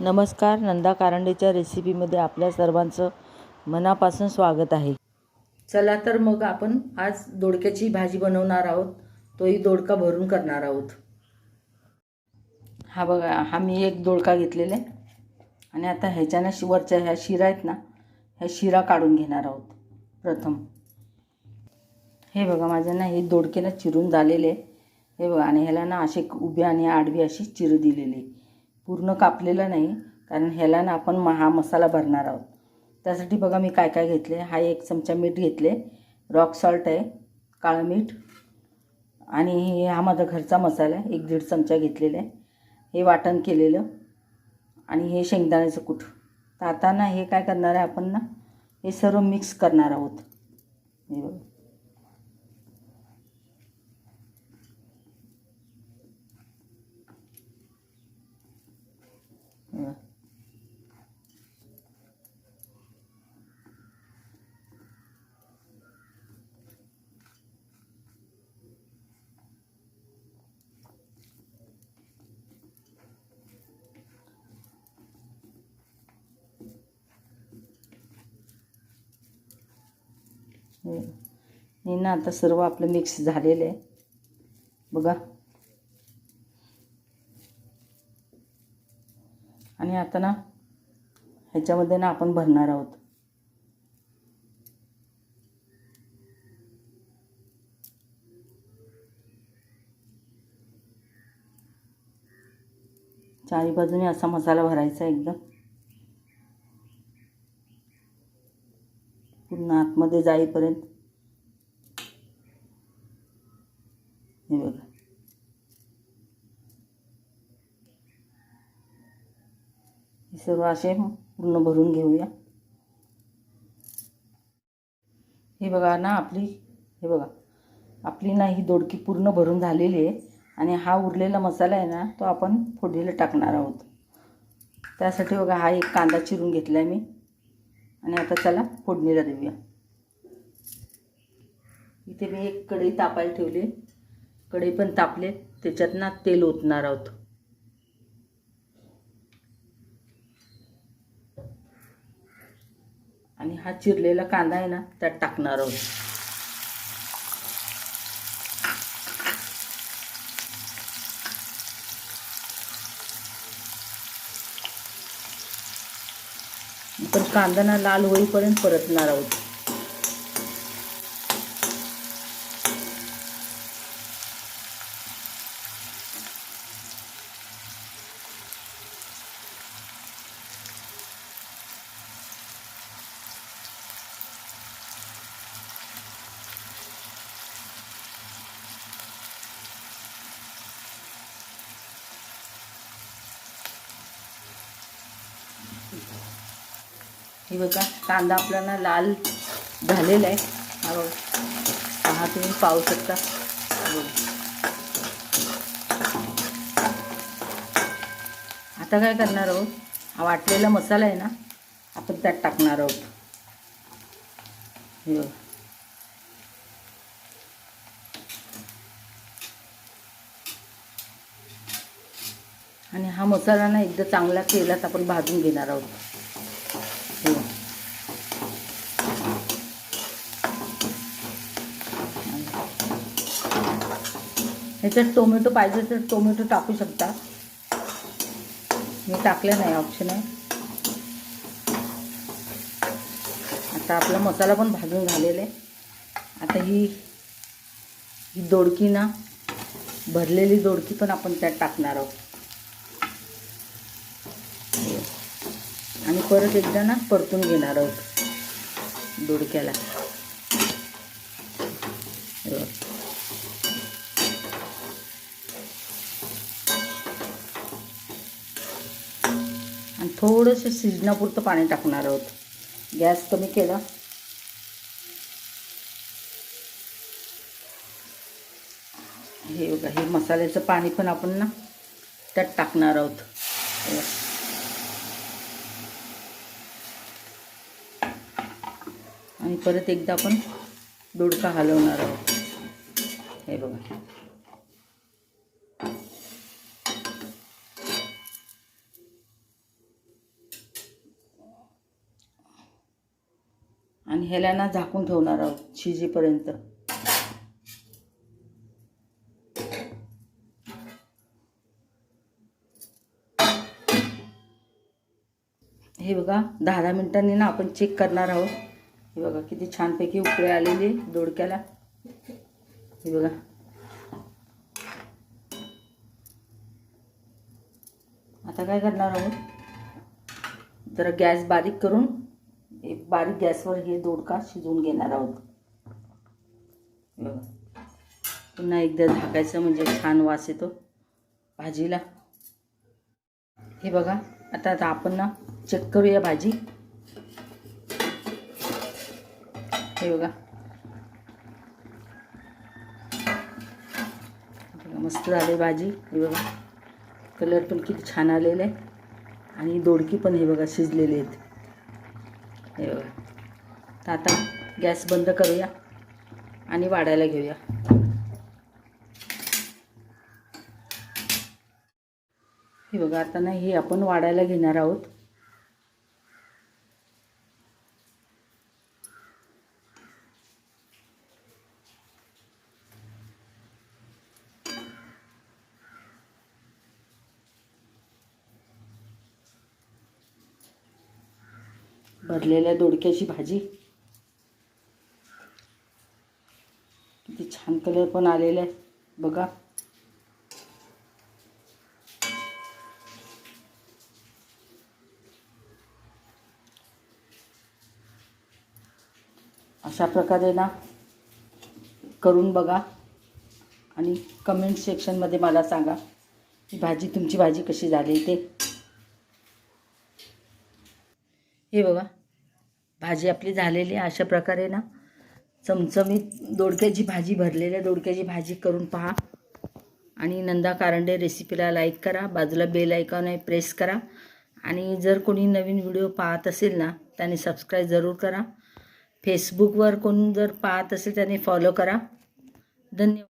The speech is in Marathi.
नमस्कार नंदा कारंडेच्या रेसिपीमध्ये आपल्या सर्वांचं मनापासून स्वागत आहे. चला तर मग आपण आज दोडक्याची भाजी बनवणार आहोत. तोही दोडका भरून करणार आहोत. हा बघा हा मी एक दोडका घेतलेला आहे. आणि आता ह्याच्यानं शि- वरच्या ह्या शिरा आहेत ना ह्या शिरा काढून घेणार आहोत. प्रथम. हे बघा माझं ना हे दोडकेला चिरून झालेले आहे. हे बघा आणि ह्याला ना असे उभे आणि आडवी अशी चिरं दिलेली आहे. पूर्ण कापलेलं नाही कारण ह्याला ना आपण म- हा मसाला भरणार आहोत. त्यासाठी बघा मी काय काय घेतले. हा एक चमचा मीठ घेतले. रॉक सॉल्ट आहे काळं मीठ आणि हे हा माझा घरचा मसाला आहे. एक दीड चमचा घेतलेला आहे. हे वाटण केलेलं. आणि हे शेंगदाण्याचं कूट. तर आता ना हे काय करणार आहे आपण ना हे सर्व मिक्स करणार आहोत. हे बघा. हो. हे. हे ना आता सर्व आपलं मिक्स झालेलं आहे. बघा. आणि आता ना ह्याच्यामध्ये ना आपण भरणार आहोत. चारी बाजूने असा मसाला भरायचा एकदम पूर्ण आतमध्ये जाईपर्यंत. हे बघा. हे सर्व असे पूर्ण भरून घेऊया. हे बघा ना आपली हे बघा. आपली ना ही दोडकी पूर्ण भरून झालेली आहे आणि हा उरलेला मसाला आहे ना तो आपण फोडणीला टाकणार आहोत. त्यासाठी बघा हा एक कांदा चिरून घेतला आहे मी. आणि आता त्याला फोडणीला देऊया. इथे मी एक कढई तापायला ठेवली. कढई पण तापले. त्याच्यात ना तेल ओतणार आहोत. आणि हा चिरलेला कांदा आहे ना त्यात टाकणार आहोत. पण कांदा ना लाल होईपर्यंत परतणार आहोत. हे बघा कांदा आपल्याला लाल झालेला आहे. हा बघा. हा तुम्ही पाहू शकता. आता काय करणार आहोत? हा वाटलेला मसाला आहे ना आपण त्यात टाकणार आहोत. हे बघा. आणि हा मसाला ना एकदा चांगला तेलात आपण भाजून घेणार आहोत. हो. ह्याच्यात टोमॅटो पाहिजे तर टोमॅटो टाकू शकता. मी टाकलं नाही ऑप्शन आहे. आता आपला मसाला पण भाजून झालेला आहे. आता ही ही दोडकी ना भरलेली दोडकी पण आपण त्यात टाकणार आहोत. आणि परत एकदा ना परतून घेणार आहोत. दोडक्याला आणि थोडंसं शिजण्यापुरतं पाणी टाकणार आहोत. गॅस कमी केला. हे बघा हे मसाल्याचं पाणी पण आपण ना त्यात टाकणार आहोत. आणि परत एकदा आपण दुडका हलवणार आहोत. हे बघा. आणि ह्याला ना झाकून ठेवणार आहोत शिजेपर्यंत. हे बघा दहा दहा मिनटांनी ना आपण चेक करणार आहोत. हे बघा किती छानपैकी उकळे आलेले दोडक्याला. हे बघा. आता काय करणार आहोत? जरा गॅस बारीक करून एक बारीक गॅसवर हे दोडका शिजवून घेणार आहोत. हे बघा. पुन्हा एकदा झाकायचं म्हणजे छान वास येतो भाजीला. हे बघा आता आता आपण ना चेक करूया भाजी. हे बघा. मस्त झाली भाजी. हे बघा. कलर पण किती छान आलेला आहे. आणि दोडकी पण हे बघा शिजलेले आहेत. हे बघा. तर आता गॅस बंद करूया आणि वाढायला घेऊया. हे बघा आता ना हे आपण वाढायला घेणार आहोत. भरलेल्या दोडक्याची भाजी. किती छान कलर पण आलेला आहे. बघा. अशा प्रकारे ना करून बघा. आणि कमेंट सेक्शनमध्ये मला सांगा की भाजी तुमची भाजी कशी झाली ते हे बघा. भाजी आपली झालेली आहे अशा प्रकारे ना चमचमीत दोडक्याची भाजी भरलेल्या दोडक्याची भाजी करून पहा. आणि नंदा कारंडे रेसिपीला लाईक करा. बाजूला बेल आयकॉन आहे प्रेस करा. आणि जर कोणी नवीन व्हिडिओ पाहत असेल ना त्याने सबस्क्राईब जरूर करा. फेसबुकवर कोण जर पाहत असेल त्याने फॉलो करा. धन्यवाद.